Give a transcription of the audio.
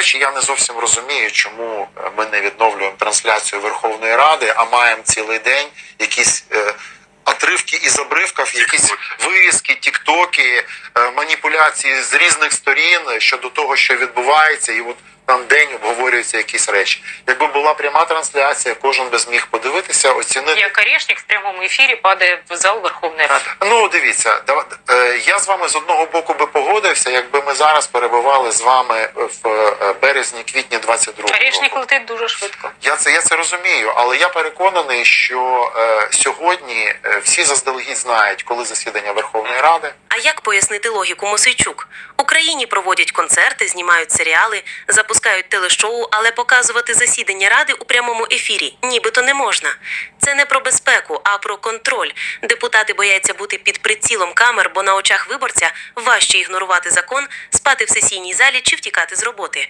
речі, я не зовсім розумію, чому е, ми не відновлюємо трансляцію Верховної Ради, а маємо цілий день якісь. е, Отривки із обривків, якісь вирізки, тіктоки, е, маніпуляції з різних сторін щодо того, що відбувається, і от там день обговорюються якісь речі. Якби була пряма трансляція, кожен би зміг подивитися, оцінити. Як орешник в прямому ефірі падає в зал Верховної Ради. Ну, дивіться, дава- е, я з вами з одного боку би погодився, якби ми зараз перебували з вами в е, березні, квітні 22 Орешник року. летить дуже швидко. Я це я це розумію, але я переконаний, що е, сьогодні е, всі заздалегідь знають, коли засідання Верховної Ради. Як пояснити логіку Мосейчук? Україні проводять концерти, знімають серіали, запускають телешоу, але показувати засідання ради у прямому ефірі нібито не можна. Це не про безпеку, а про контроль. Депутати бояться бути під прицілом камер, бо на очах виборця важче ігнорувати закон, спати в сесійній залі чи втікати з роботи.